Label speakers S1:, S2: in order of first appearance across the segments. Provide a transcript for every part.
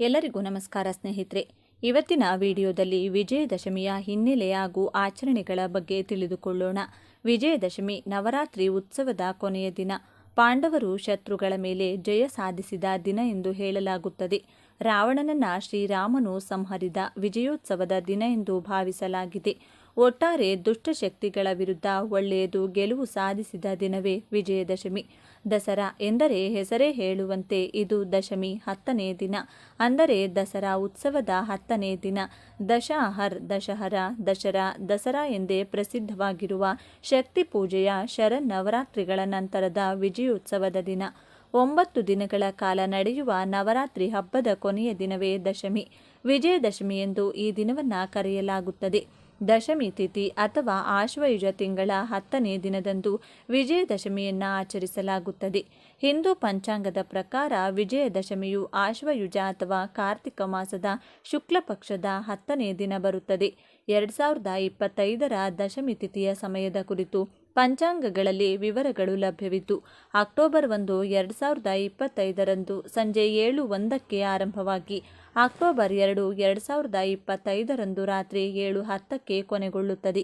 S1: ಎಲ್ಲರಿಗೂ ನಮಸ್ಕಾರ ಸ್ನೇಹಿತರೆ. ಇವತ್ತಿನ ವಿಡಿಯೋದಲ್ಲಿ ವಿಜಯದಶಮಿಯ ಹಿನ್ನೆಲೆ ಹಾಗೂ ಆಚರಣೆಗಳ ಬಗ್ಗೆ ತಿಳಿದುಕೊಳ್ಳೋಣ. ವಿಜಯದಶಮಿ ನವರಾತ್ರಿ ಉತ್ಸವದ ಕೊನೆಯ ದಿನ. ಪಾಂಡವರು ಶತ್ರುಗಳ ಮೇಲೆ ಜಯ ಸಾಧಿಸಿದ ದಿನ ಎಂದು ಹೇಳಲಾಗುತ್ತದೆ. ರಾವಣನನ್ನ ಶ್ರೀರಾಮನು ಸಂಹರಿದ ವಿಜಯೋತ್ಸವದ ದಿನ ಎಂದು ಭಾವಿಸಲಾಗಿದೆ. ಒಟ್ಟಾರೆ ದುಷ್ಟಶಕ್ತಿಗಳ ವಿರುದ್ಧ ಒಳ್ಳೆಯದು ಗೆಲುವು ಸಾಧಿಸಿದ ದಿನವೇ ವಿಜಯದಶಮಿ. ದಸರಾ ಎಂದರೆ ಹೆಸರೇ ಹೇಳುವಂತೆ ಇದು ದಶಮಿ ಹತ್ತನೇ ದಿನ. ಅಂದರೆ ದಸರಾ ಉತ್ಸವದ ಹತ್ತನೇ ದಿನ. ದಶಹರ್, ದಶಹರ, ದಶರಾ, ದಸರಾ ಎಂದೇ ಪ್ರಸಿದ್ಧವಾಗಿರುವ ಶಕ್ತಿ ಪೂಜೆಯ ಶರನ್ನವರಾತ್ರಿಗಳ ನಂತರದ ವಿಜಯೋತ್ಸವದ ದಿನ. ಒಂಬತ್ತು ದಿನಗಳ ಕಾಲ ನಡೆಯುವ ನವರಾತ್ರಿ ಹಬ್ಬದ ಕೊನೆಯ ದಿನವೇ ದಶಮಿ. ವಿಜಯದಶಮಿ ಎಂದು ಈ ದಿನವನ್ನು ಕರೆಯಲಾಗುತ್ತದೆ. ದಶಮಿ ತಿಥಿ ಅಥವಾ ಆಶ್ವಯುಜ ತಿಂಗಳ ಹತ್ತನೇ ದಿನದಂದು ವಿಜಯದಶಮಿಯನ್ನು ಆಚರಿಸಲಾಗುತ್ತದೆ. ಹಿಂದೂ ಪಂಚಾಂಗದ ಪ್ರಕಾರ ವಿಜಯದಶಮಿಯು ಆಶ್ವಯುಜ ಅಥವಾ ಕಾರ್ತಿಕ ಮಾಸದ ಶುಕ್ಲ ಪಕ್ಷದ ಹತ್ತನೇ ದಿನ ಬರುತ್ತದೆ. ಎರಡು ಸಾವಿರದ ಇಪ್ಪತ್ತೈದರ ದಶಮಿ ತಿಥಿಯ ಸಮಯದ ಕುರಿತು ಪಂಚಾಂಗಗಳಲ್ಲಿ ವಿವರಗಳು ಲಭ್ಯವಿದ್ದು, ಅಕ್ಟೋಬರ್ ಒಂದು, ಎರಡು ಸಾವಿರದ ಇಪ್ಪತ್ತೈದರಂದು ಸಂಜೆ ಏಳು ಒಂದಕ್ಕೆ ಆರಂಭವಾಗಿ, ಅಕ್ಟೋಬರ್ ಎರಡು ಎರಡು ಸಾವಿರದ ಇಪ್ಪತ್ತೈದರಂದು ರಾತ್ರಿ ಏಳು ಹತ್ತಕ್ಕೆ ಕೊನೆಗೊಳ್ಳುತ್ತದೆ.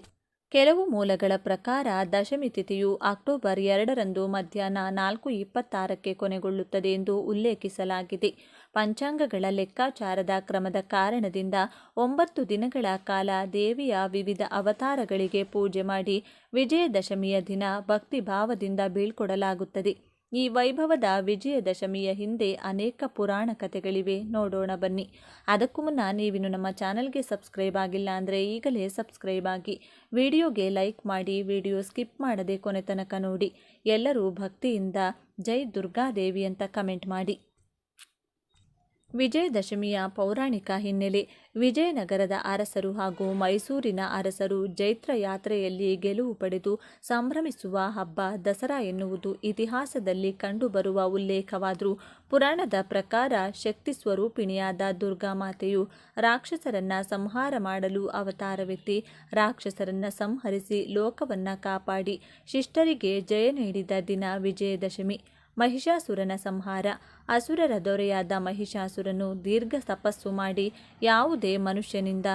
S1: ಕೆಲವು ಮೂಲಗಳ ಪ್ರಕಾರ, ದಶಮಿ ತಿಥಿಯು ಅಕ್ಟೋಬರ್ ಎರಡರಂದು ಮಧ್ಯಾಹ್ನ ನಾಲ್ಕು ಇಪ್ಪತ್ತಾರಕ್ಕೆ ಕೊನೆಗೊಳ್ಳುತ್ತದೆ ಎಂದು ಉಲ್ಲೇಖಿಸಲಾಗಿದೆ. ಪಂಚಾಂಗಗಳ ಲೆಕ್ಕಾಚಾರದ ಕ್ರಮದ ಕಾರಣದಿಂದ ಒಂಬತ್ತು ದಿನಗಳ ಕಾಲ ದೇವಿಯ ವಿವಿಧ ಅವತಾರಗಳಿಗೆ ಪೂಜೆ ಮಾಡಿ ವಿಜಯದಶಮಿಯ ದಿನ ಭಕ್ತಿಭಾವದಿಂದ ಬೀಳ್ಕೊಡಲಾಗುತ್ತದೆ. ಈ ವೈಭವದ ವಿಜಯದಶಮಿಯ ಹಿಂದೆ ಅನೇಕ ಪುರಾಣ ಕಥೆಗಳಿವೆ. ನೋಡೋಣ ಬನ್ನಿ. ಅದಕ್ಕೂ ಮುನ್ನ ನೀವಿನ್ನು ನಮ್ಮ ಚಾನಲ್ಗೆ ಸಬ್ಸ್ಕ್ರೈಬ್ ಆಗಿಲ್ಲ ಅಂದರೆ ಈಗಲೇ ಸಬ್ಸ್ಕ್ರೈಬ್ ಆಗಿ ವಿಡಿಯೋಗೆ ಲೈಕ್ ಮಾಡಿ ವಿಡಿಯೋ ಸ್ಕಿಪ್ ಮಾಡದೆ ಕೊನೆ ತನಕ ನೋಡಿ. ಎಲ್ಲರೂ ಭಕ್ತಿಯಿಂದ ಜೈ ದುರ್ಗಾದೇವಿ ಅಂತ ಕಮೆಂಟ್ ಮಾಡಿ. ವಿಜಯದಶಮಿಯ ಪೌರಾಣಿಕ ಹಿನ್ನೆಲೆ. ವಿಜಯನಗರದ ಅರಸರು ಹಾಗೂ ಮೈಸೂರಿನ ಅರಸರು ಜೈತ್ರ ಯಾತ್ರೆಯಲ್ಲಿ ಗೆಲುವು ಪಡೆದು ಸಂಭ್ರಮಿಸುವ ಹಬ್ಬ ದಸರಾ ಎನ್ನುವುದು ಇತಿಹಾಸದಲ್ಲಿ ಕಂಡುಬರುವ ಉಲ್ಲೇಖವಾದರೂ ಪುರಾಣದ ಪ್ರಕಾರ ಶಕ್ತಿ ಸ್ವರೂಪಿಣಿಯಾದ ದುರ್ಗಾಮಾತೆಯು ರಾಕ್ಷಸರನ್ನ ಸಂಹಾರ ಮಾಡಲು ಅವತಾರವೆತ್ತಿ ರಾಕ್ಷಸರನ್ನ ಸಂಹರಿಸಿ ಲೋಕವನ್ನ ಕಾಪಾಡಿ ಶಿಷ್ಟರಿಗೆ ಜಯ ನೀಡಿದ ದಿನ ವಿಜಯದಶಮಿ. ಮಹಿಷಾಸುರನ ಸಂಹಾರ. ಅಸುರರ ದೊರೆಯಾದ ಮಹಿಷಾಸುರನು ದೀರ್ಘ ತಪಸ್ಸು ಮಾಡಿ ಯಾವುದೇ ಮನುಷ್ಯನಿಂದ,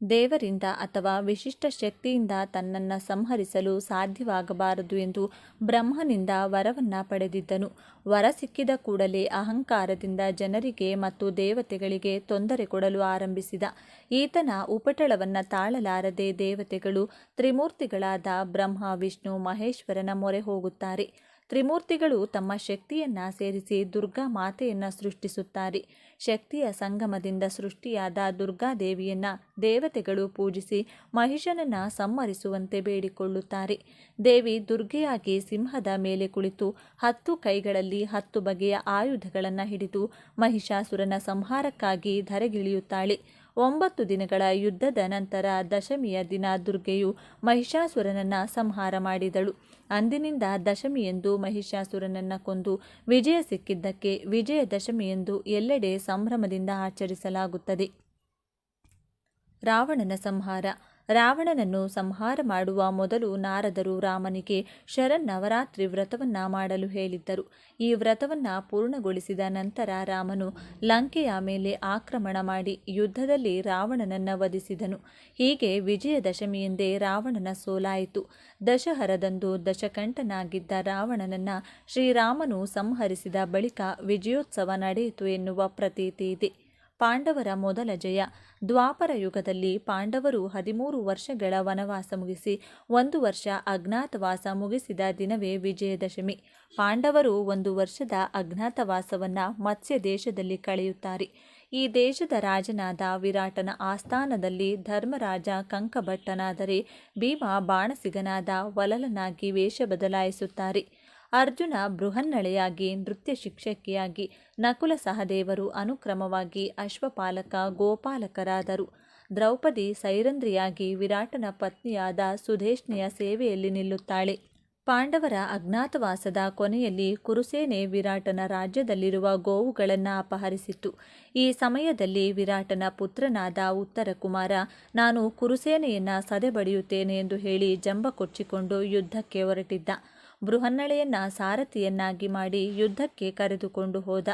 S1: ದೇವರಿಂದ ಅಥವಾ ವಿಶಿಷ್ಟ ಶಕ್ತಿಯಿಂದ ತನ್ನನ್ನು ಸಂಹರಿಸಲು ಸಾಧ್ಯವಾಗಬಾರದು ಎಂದು ಬ್ರಹ್ಮನಿಂದ ವರವನ್ನ ಪಡೆದಿದ್ದನು. ವರ ಸಿಕ್ಕಿದ ಕೂಡಲೇ ಅಹಂಕಾರದಿಂದ ಜನರಿಗೆ ಮತ್ತು ದೇವತೆಗಳಿಗೆ ತೊಂದರೆ ಕೊಡಲು ಆರಂಭಿಸಿದ. ಈತನ ಉಪಟಳವನ್ನು ತಾಳಲಾರದೆ ದೇವತೆಗಳು ತ್ರಿಮೂರ್ತಿಗಳಾದ ಬ್ರಹ್ಮ, ವಿಷ್ಣು, ಮಹೇಶ್ವರನ ಮೊರೆ ಹೋಗುತ್ತಾರೆ. ತ್ರಿಮೂರ್ತಿಗಳು ತಮ್ಮ ಶಕ್ತಿಯನ್ನ ಸೇರಿಸಿ ದುರ್ಗಾ ಮಾತೆಯನ್ನು ಸೃಷ್ಟಿಸುತ್ತಾರೆ. ಶಕ್ತಿಯ ಸಂಗಮದಿಂದ ಸೃಷ್ಟಿಯಾದ ದುರ್ಗಾದೇವಿಯನ್ನ ದೇವತೆಗಳು ಪೂಜಿಸಿ ಮಹಿಷನನ್ನು ಸಂಹರಿಸುವಂತೆ ಬೇಡಿಕೊಳ್ಳುತ್ತಾರೆ. ದೇವಿ ದುರ್ಗೆಯಾಗಿ ಸಿಂಹದ ಮೇಲೆ ಕುಳಿತು ಹತ್ತು ಕೈಗಳಲ್ಲಿ ಹತ್ತು ಬಗೆಯ ಆಯುಧಗಳನ್ನು ಹಿಡಿದು ಮಹಿಷಾಸುರನ ಸಂಹಾರಕ್ಕಾಗಿ ಧರೆಗಿಳಿಯುತ್ತಾಳೆ. ಒಂಬತ್ತು ದಿನಗಳ ಯುದ್ಧದ ನಂತರ ದಶಮಿಯ ದಿನ ದುರ್ಗೆಯು ಮಹಿಷಾಸುರನನ್ನ ಸಂಹಾರ ಮಾಡಿದಳು. ಅಂದಿನಿಂದ ದಶಮಿ ಎಂದು ಮಹಿಷಾಸುರನನ್ನ ಕೊಂದು ವಿಜಯ ಸಿಕ್ಕಿದ್ದಕ್ಕೆ ವಿಜಯದಶಮಿ ಎಂದು ಎಲ್ಲೆಡೆ ಸಂಭ್ರಮದಿಂದ ಆಚರಿಸಲಾಗುತ್ತದೆ. ರಾವಣನ ಸಂಹಾರ ರಾವಣನನ್ನು ಸಂಹಾರ ಮಾಡುವ ಮೊದಲು ನಾರದರು ರಾಮನಿಗೆ ಶರನ್ನವರಾತ್ರಿ ವ್ರತವನ್ನ ಮಾಡಲು ಹೇಳಿದ್ದರು. ಈ ವ್ರತವನ್ನ ಪೂರ್ಣಗೊಳಿಸಿದ ನಂತರ ರಾಮನು ಲಂಕೆಯ ಮೇಲೆ ಆಕ್ರಮಣ ಮಾಡಿ ಯುದ್ಧದಲ್ಲಿ ರಾವಣನನ್ನ ವಧಿಸಿದನು. ಹೀಗೆ ವಿಜಯದಶಮಿಯೆಂದೇ ರಾವಣನ ಸೋಲಾಯಿತು. ದಶಹರದಂದು ದಶಕಂಠನಾಗಿದ್ದ ರಾವಣನನ್ನ ಶ್ರೀರಾಮನು ಸಂಹರಿಸಿದ ಬಳಿಕ ವಿಜಯೋತ್ಸವ ನಡೆಯಿತು ಎನ್ನುವ ಪ್ರತೀತಿ ಇದೆ. ಪಾಂಡವರ ಮೊದಲ ಜಯ. ದ್ವಾಪರ ಯುಗದಲ್ಲಿ ಪಾಂಡವರು ಹದಿಮೂರು ವರ್ಷಗಳ ವನವಾಸ ಮುಗಿಸಿ, ಒಂದು ವರ್ಷ ಅಜ್ಞಾತವಾಸ ಮುಗಿಸಿದ ದಿನವೇ ವಿಜಯದಶಮಿ. ಪಾಂಡವರು ಒಂದು ವರ್ಷದ ಅಜ್ಞಾತವಾಸವನ್ನು ಮತ್ಸ್ಯ ದೇಶದಲ್ಲಿ ಕಳೆಯುತ್ತಾರೆ. ಈ ದೇಶದ ರಾಜನಾದ ವಿರಾಟನ ಆಸ್ಥಾನದಲ್ಲಿ ಧರ್ಮರಾಜ ಕಂಕಭಟ್ಟನಾದರೆ ಭೀಮ ಬಾಣಸಿಗನಾದ ವಲಲನಾಗಿ ವೇಷ ಬದಲಾಯಿಸುತ್ತಾರೆ. ಅರ್ಜುನ ಬೃಹನ್ನಳೆಯಾಗಿ ನೃತ್ಯ ಶಿಕ್ಷಕಿಯಾಗಿ ನಕುಲ ಸಹದೇವರು ಅನುಕ್ರಮವಾಗಿ ಅಶ್ವಪಾಲಕ, ಗೋಪಾಲಕರಾದರು. ದ್ರೌಪದಿ ಸೈರಂದ್ರಿಯಾಗಿ ವಿರಾಟನ ಪತ್ನಿಯಾದ ಸುಧೇಷ್ಣಿಯ ಸೇವೆಯಲ್ಲಿ ನಿಲ್ಲುತ್ತಾಳೆ. ಪಾಂಡವರ ಅಜ್ಞಾತವಾಸದ ಕೊನೆಯಲ್ಲಿ ಕುರುಸೇನೆ ವಿರಾಟನ ರಾಜ್ಯದಲ್ಲಿರುವ ಗೋವುಗಳನ್ನು ಅಪಹರಿಸಿತ್ತು. ಈ ಸಮಯದಲ್ಲಿ ವಿರಾಟನ ಪುತ್ರನಾದ ಉತ್ತರ ಕುಮಾರ ನಾನು ಕುರುಸೇನೆಯನ್ನು ಸದೆಬಡಿಯುತ್ತೇನೆ ಎಂದು ಹೇಳಿ ಜಂಬ ಕೊಚ್ಚಿಕೊಂಡು ಯುದ್ಧಕ್ಕೆ ಹೊರಟಿದ್ದ. ಬೃಹನ್ನಳೆಯನ್ನ ಸಾರಥಿಯನ್ನಾಗಿ ಮಾಡಿ ಯುದ್ಧಕ್ಕೆ ಕರೆದುಕೊಂಡು ಹೋದ.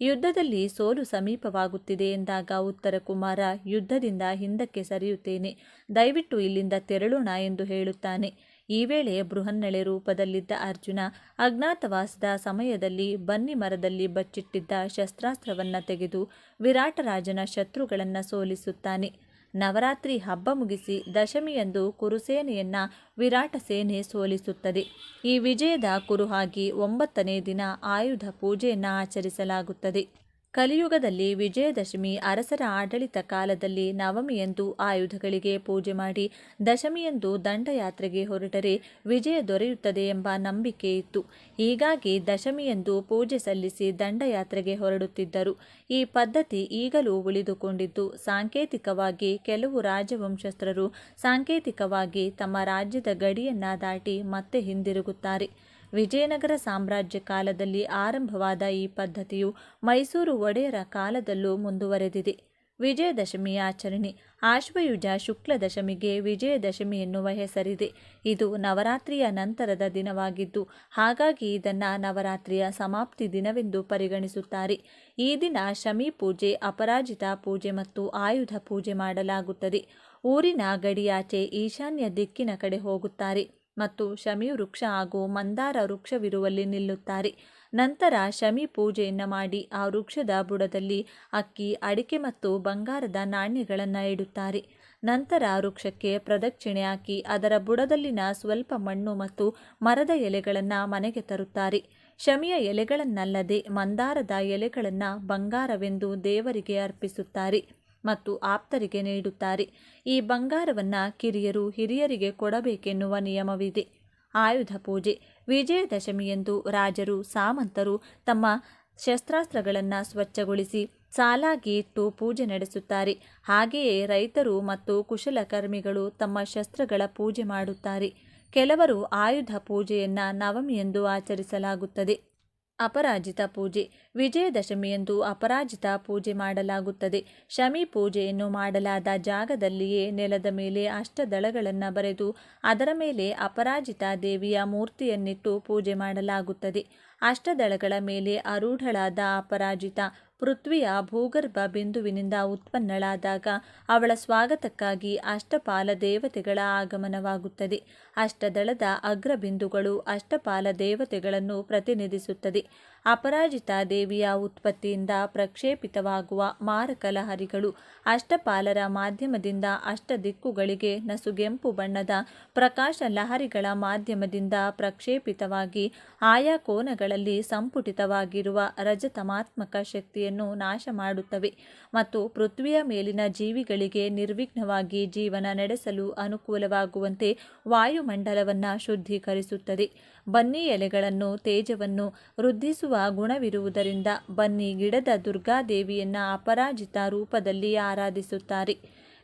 S1: ಯುದ್ಧದಲ್ಲಿ ಸೋಲು ಸಮೀಪವಾಗುತ್ತಿದೆ ಎಂದಾಗ ಉತ್ತರ ಕುಮಾರ, ಯುದ್ಧದಿಂದ ಹಿಂದಕ್ಕೆ ಸರಿಯುತ್ತೇನೆ. ದಯವಿಟ್ಟು ಇಲ್ಲಿಂದ ತೆರಳೋಣ ಎಂದು ಹೇಳುತ್ತಾನೆ. ಈ ವೇಳೆ ಬೃಹನ್ನಳೆ ರೂಪದಲ್ಲಿದ್ದ ಅರ್ಜುನ ಅಜ್ಞಾತವಾಸದ ಸಮಯದಲ್ಲಿ ಬನ್ನಿ ಮರದಲ್ಲಿ ಬಚ್ಚಿಟ್ಟಿದ್ದ ಶಸ್ತ್ರಾಸ್ತ್ರವನ್ನು ತೆಗೆದು ವಿರಾಟರಾಜನ ಶತ್ರುಗಳನ್ನು ಸೋಲಿಸುತ್ತಾನೆ. ನವರಾತ್ರಿ ಹಬ್ಬ ಮುಗಿಸಿ ದಶಮಿಯಂದು ಕುರುಸೇನೆಯನ್ನು ವಿರಾಟ ಸೇನೆ ಸೋಲಿಸುತ್ತದೆ. ಈ ವಿಜಯದ ಕುರುಹಾಗಿ ಒಂಬತ್ತನೇ ದಿನ ಆಯುಧ ಪೂಜೆಯನ್ನು ಆಚರಿಸಲಾಗುತ್ತದೆ. ಕಲಿಯುಗದಲ್ಲಿ ವಿಜಯದಶಮಿ ಅರಸರ ಆಡಳಿತ ಕಾಲದಲ್ಲಿ ನವಮಿಯಂದು ಆಯುಧಗಳಿಗೆ ಪೂಜೆ ಮಾಡಿ ದಶಮಿಯಂದು ದಂಡಯಾತ್ರೆಗೆ ಹೊರಟರೆ ವಿಜಯ ದೊರೆಯುತ್ತದೆ ಎಂಬ ನಂಬಿಕೆ ಇತ್ತು. ಹೀಗಾಗಿ ದಶಮಿಯಂದು ಪೂಜೆ ಸಲ್ಲಿಸಿ ದಂಡಯಾತ್ರೆಗೆ ಹೊರಡುತ್ತಿದ್ದರು. ಈ ಪದ್ಧತಿ ಈಗಲೂ ಉಳಿದುಕೊಂಡಿದ್ದು, ಸಾಂಕೇತಿಕವಾಗಿ ಕೆಲವು ರಾಜವಂಶಸ್ಥರು ಸಾಂಕೇತಿಕವಾಗಿ ತಮ್ಮ ರಾಜ್ಯದ ಗಡಿಯನ್ನ ದಾಟಿ ಮತ್ತೆ ಹಿಂದಿರುಗುತ್ತಾರೆ. ವಿಜಯನಗರ ಸಾಮ್ರಾಜ್ಯ ಕಾಲದಲ್ಲಿ ಆರಂಭವಾದ ಈ ಪದ್ಧತಿಯು ಮೈಸೂರು ಒಡೆಯರ ಕಾಲದಲ್ಲೂ ಮುಂದುವರೆದಿದೆ. ವಿಜಯದಶಮಿ ಆಚರಣೆ, ಆಶ್ವಯುಜ ಶುಕ್ಲ ದಶಮಿಗೆ ವಿಜಯದಶಮಿ ಎನ್ನುವ ಹೆಸರಿದೆ. ಇದು ನವರಾತ್ರಿಯ ನಂತರದ ದಿನವಾಗಿದ್ದು, ಹಾಗಾಗಿ ಇದನ್ನು ನವರಾತ್ರಿಯ ಸಮಾಪ್ತಿ ದಿನವೆಂದು ಪರಿಗಣಿಸುತ್ತಾರೆ. ಈ ದಿನ ಶಮಿ ಪೂಜೆ, ಅಪರಾಜಿತ ಪೂಜೆ ಮತ್ತು ಆಯುಧ ಪೂಜೆ ಮಾಡಲಾಗುತ್ತದೆ. ಊರಿನ ಗಡಿಯಾಚೆ ಈಶಾನ್ಯ ದಿಕ್ಕಿನ ಕಡೆ ಹೋಗುತ್ತಾರೆ. ಮತ್ತು ಶಮಿ ವೃಕ್ಷ ಹಾಗೂ ಮಂದಾರ ವೃಕ್ಷವಿರುವಲ್ಲಿ ನಿಲ್ಲುತ್ತಾರೆ. ನಂತರ ಶಮಿ ಪೂಜೆಯನ್ನು ಮಾಡಿ ಆ ವೃಕ್ಷದ ಬುಡದಲ್ಲಿ ಅಕ್ಕಿ, ಅಡಿಕೆ ಮತ್ತು ಬಂಗಾರದ ನಾಣ್ಯಗಳನ್ನು ಇಡುತ್ತಾರೆ. ನಂತರ ವೃಕ್ಷಕ್ಕೆ ಪ್ರದಕ್ಷಿಣೆ ಹಾಕಿ ಅದರ ಬುಡದಲ್ಲಿನ ಸ್ವಲ್ಪ ಮಣ್ಣು ಮತ್ತು ಮರದ ಎಲೆಗಳನ್ನು ಮನೆಗೆ ತರುತ್ತಾರೆ. ಶಮಿಯ ಎಲೆಗಳನ್ನಲ್ಲದೆ ಮಂದಾರದ ಎಲೆಗಳನ್ನು ಬಂಗಾರವೆಂದು ದೇವರಿಗೆ ಅರ್ಪಿಸುತ್ತಾರೆ. ಮತ್ತು ಆಪ್ತರಿಗೆ ನೀಡುತ್ತಾರೆ. ಈ ಬಂಗಾರವನ್ನು ಕಿರಿಯರು ಹಿರಿಯರಿಗೆ ಕೊಡಬೇಕೆನ್ನುವ ನಿಯಮವಿದೆ. ಆಯುಧ ಪೂಜೆ. ವಿಜಯದಶಮಿಯಂದು ರಾಜರು, ಸಾಮಂತರು ತಮ್ಮ ಶಸ್ತ್ರಾಸ್ತ್ರಗಳನ್ನು ಸ್ವಚ್ಛಗೊಳಿಸಿ ಸಾಲಾಗಿ ಇಟ್ಟು ಪೂಜೆ ನಡೆಸುತ್ತಾರೆ. ಹಾಗೆಯೇ ರೈತರು ಮತ್ತು ಕುಶಲಕರ್ಮಿಗಳು ತಮ್ಮ ಶಸ್ತ್ರಗಳ ಪೂಜೆ ಮಾಡುತ್ತಾರೆ. ಕೆಲವರು ಆಯುಧ ಪೂಜೆಯನ್ನು ನವಮಿಯಂದು ಆಚರಿಸಲಾಗುತ್ತದೆ. ಅಪರಾಜಿತ ಪೂಜೆ. ವಿಜಯದಶಮಿಯಂದು ಅಪರಾಜಿತ ಪೂಜೆ ಮಾಡಲಾಗುತ್ತದೆ. ಶಮಿ ಪೂಜೆಯನ್ನು ಮಾಡಲಾದ ಜಾಗದಲ್ಲಿಯೇ ನೆಲದ ಮೇಲೆ ಅಷ್ಟದಳಗಳನ್ನು ಬರೆದು, ಅದರ ಮೇಲೆ ಅಪರಾಜಿತ ದೇವಿಯ ಮೂರ್ತಿಯನ್ನಿಟ್ಟು ಪೂಜೆ ಮಾಡಲಾಗುತ್ತದೆ. ಅಷ್ಟದಳಗಳ ಮೇಲೆ ಅರೂಢಳಾದ ಅಪರಾಜಿತ ಪೃಥ್ವಿಯ ಭೂಗರ್ಭ ಬಿಂದುವಿನಿಂದ ಉತ್ಪನ್ನಳಾದಾಗ ಅವಳ ಸ್ವಾಗತಕ್ಕಾಗಿ ಅಷ್ಟಪಾಲ ದೇವತೆಗಳ ಆಗಮನವಾಗುತ್ತದೆ. ಅಷ್ಟದಳದ ಅಗ್ರಬಿಂದುಗಳು ಅಷ್ಟಪಾಲ ದೇವತೆಗಳನ್ನು ಪ್ರತಿನಿಧಿಸುತ್ತದೆ. ಅಪರಾಜಿತ ದೇವಿಯ ಉತ್ಪತ್ತಿಯಿಂದ ಪ್ರಕ್ಷೇಪಿತವಾಗುವ ಮಾರಕ ಲಹರಿಗಳು ಅಷ್ಟಪಾಲರ ಮಾಧ್ಯಮದಿಂದ ಅಷ್ಟ ದಿಕ್ಕುಗಳಿಗೆ ನಸುಗೆಂಪು ಬಣ್ಣದ ಪ್ರಕಾಶ ಲಹರಿಗಳ ಮಾಧ್ಯಮದಿಂದ ಪ್ರಕ್ಷೇಪಿತವಾಗಿ ಆಯಾ ಕೋನಗಳಲ್ಲಿ ಸಂಪುಟಿತವಾಗಿರುವ ರಜತಮಾತ್ಮಕ ಶಕ್ತಿಯನ್ನು ನಾಶ ಮಾಡುತ್ತವೆ ಮತ್ತು ಪೃಥ್ವಿಯ ಮೇಲಿನ ಜೀವಿಗಳಿಗೆ ನಿರ್ವಿಘ್ನವಾಗಿ ಜೀವನ ನಡೆಸಲು ಅನುಕೂಲವಾಗುವಂತೆ ವಾಯುಮಂಡಲವನ್ನು ಶುದ್ಧೀಕರಿಸುತ್ತದೆ. ಬನ್ನಿ ಎಲೆಗಳನ್ನು ತೇಜವನ್ನು ವೃದ್ಧಿಸುವ ಗುಣವಿರುವುದರಿಂದ ಬನ್ನಿ ಗಿಡದ ದುರ್ಗಾದೇವಿಯನ್ನು ಅಪರಾಜಿತ ರೂಪದಲ್ಲಿ ಆರಾಧಿಸುತ್ತಾರೆ.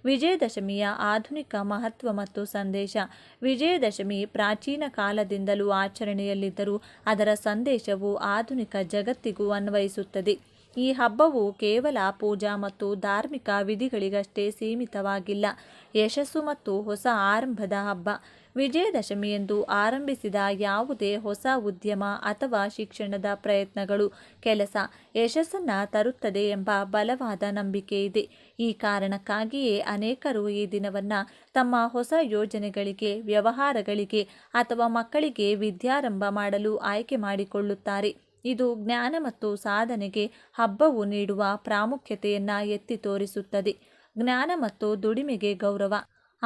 S1: ವಿಜಯದಶಮಿಯ ಆಧುನಿಕ ಮಹತ್ವ ಮತ್ತು ಸಂದೇಶ. ವಿಜಯದಶಮಿ ಪ್ರಾಚೀನ ಕಾಲದಿಂದಲೂ ಆಚರಣೆಯಲ್ಲಿದ್ದರೂ ಅದರ ಸಂದೇಶವು ಆಧುನಿಕ ಜಗತ್ತಿಗೂ ಅನ್ವಯಿಸುತ್ತದೆ. ಈ ಹಬ್ಬವು ಕೇವಲ ಪೂಜಾ ಮತ್ತು ಧಾರ್ಮಿಕ ವಿಧಿಗಳಿಗಷ್ಟೇ ಸೀಮಿತವಾಗಿಲ್ಲ. ಯಶಸ್ಸು ಮತ್ತು ಹೊಸ ಆರಂಭದ ಹಬ್ಬ. ವಿಜಯದಶಮಿಯಂದು ಆರಂಭಿಸಿದ ಯಾವುದೇ ಹೊಸ ಉದ್ಯಮ ಅಥವಾ ಶಿಕ್ಷಣದ ಪ್ರಯತ್ನಗಳು ಕೆಲಸ ಯಶಸ್ಸನ್ನು ತರುತ್ತದೆ ಎಂಬ ಬಲವಾದ ನಂಬಿಕೆ ಇದೆ. ಈ ಕಾರಣಕ್ಕಾಗಿಯೇ ಅನೇಕರು ಈ ದಿನವನ್ನು ತಮ್ಮ ಹೊಸ ಯೋಜನೆಗಳಿಗೆ, ವ್ಯವಹಾರಗಳಿಗೆ ಅಥವಾ ಮಕ್ಕಳಿಗೆ ವಿದ್ಯಾರಂಭ ಮಾಡಲು ಆಯ್ಕೆ ಮಾಡಿಕೊಳ್ಳುತ್ತಾರೆ. ಇದು ಜ್ಞಾನ ಮತ್ತು ಸಾಧನೆಗೆ ಹಬ್ಬವು ನೀಡುವ ಪ್ರಾಮುಖ್ಯತೆಯನ್ನು ಎತ್ತಿ ತೋರಿಸುತ್ತದೆ. ಜ್ಞಾನ ಮತ್ತು ದುಡಿಮೆಗೆ ಗೌರವ.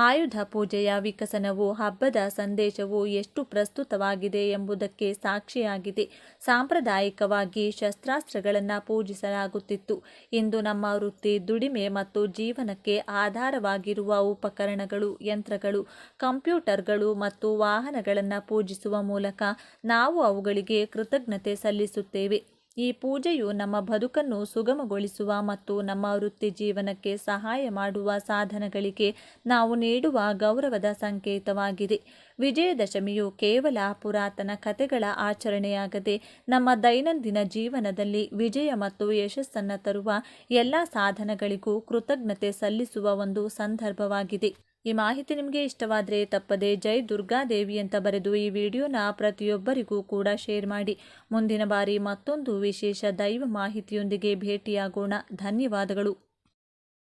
S1: ಆಯುಧ ಪೂಜೆಯ ವಿಕಸನವು ಹಬ್ಬದ ಸಂದೇಶವು ಎಷ್ಟು ಪ್ರಸ್ತುತವಾಗಿದೆ ಎಂಬುದಕ್ಕೆ ಸಾಕ್ಷಿಯಾಗಿದೆ. ಸಾಂಪ್ರದಾಯಿಕವಾಗಿ ಶಸ್ತ್ರಾಸ್ತ್ರಗಳನ್ನು ಪೂಜಿಸಲಾಗುತ್ತಿತ್ತು. ಇಂದು ನಮ್ಮ ವೃತ್ತಿ ದುಡಿಮೆ ಮತ್ತು ಜೀವನಕ್ಕೆ ಆಧಾರವಾಗಿರುವ ಉಪಕರಣಗಳು, ಯಂತ್ರಗಳು, ಕಂಪ್ಯೂಟರ್ಗಳು ಮತ್ತು ವಾಹನಗಳನ್ನು ಪೂಜಿಸುವ ಮೂಲಕ ನಾವು ಅವುಗಳಿಗೆ ಕೃತಜ್ಞತೆ ಸಲ್ಲಿಸುತ್ತೇವೆ. ಈ ಪೂಜೆಯು ನಮ್ಮ ಬದುಕನ್ನು ಸುಗಮಗೊಳಿಸುವ ಮತ್ತು ನಮ್ಮ ವೃತ್ತಿ ಜೀವನಕ್ಕೆ ಸಹಾಯ ಮಾಡುವ ಸಾಧನಗಳಿಗೆ ನಾವು ನೀಡುವ ಗೌರವದ ಸಂಕೇತವಾಗಿದೆ. ವಿಜಯದಶಮಿಯು ಕೇವಲ ಪುರಾತನ ಕಥೆಗಳ ಆಚರಣೆಯಾಗದೆ ನಮ್ಮ ದೈನಂದಿನ ಜೀವನದಲ್ಲಿ ವಿಜಯ ಮತ್ತು ಯಶಸ್ಸನ್ನು ತರುವ ಎಲ್ಲ ಸಾಧನಗಳಿಗೂ ಕೃತಜ್ಞತೆ ಸಲ್ಲಿಸುವ ಒಂದು ಸಂದರ್ಭವಾಗಿದೆ. ಈ ಮಾಹಿತಿ ನಿಮಗೆ ಇಷ್ಟವಾದರೆ ತಪ್ಪದೆ ಜೈ ದುರ್ಗಾದೇವಿ ಅಂತ ಬರೆದು ಈ ವಿಡಿಯೋನ ಪ್ರತಿಯೊಬ್ಬರಿಗೂ ಕೂಡ ಶೇರ್ ಮಾಡಿ. ಮುಂದಿನ ಬಾರಿ ಮತ್ತೊಂದು ವಿಶೇಷ ದೈವ ಮಾಹಿತಿಯೊಂದಿಗೆ ಭೇಟಿಯಾಗೋಣ. ಧನ್ಯವಾದಗಳು.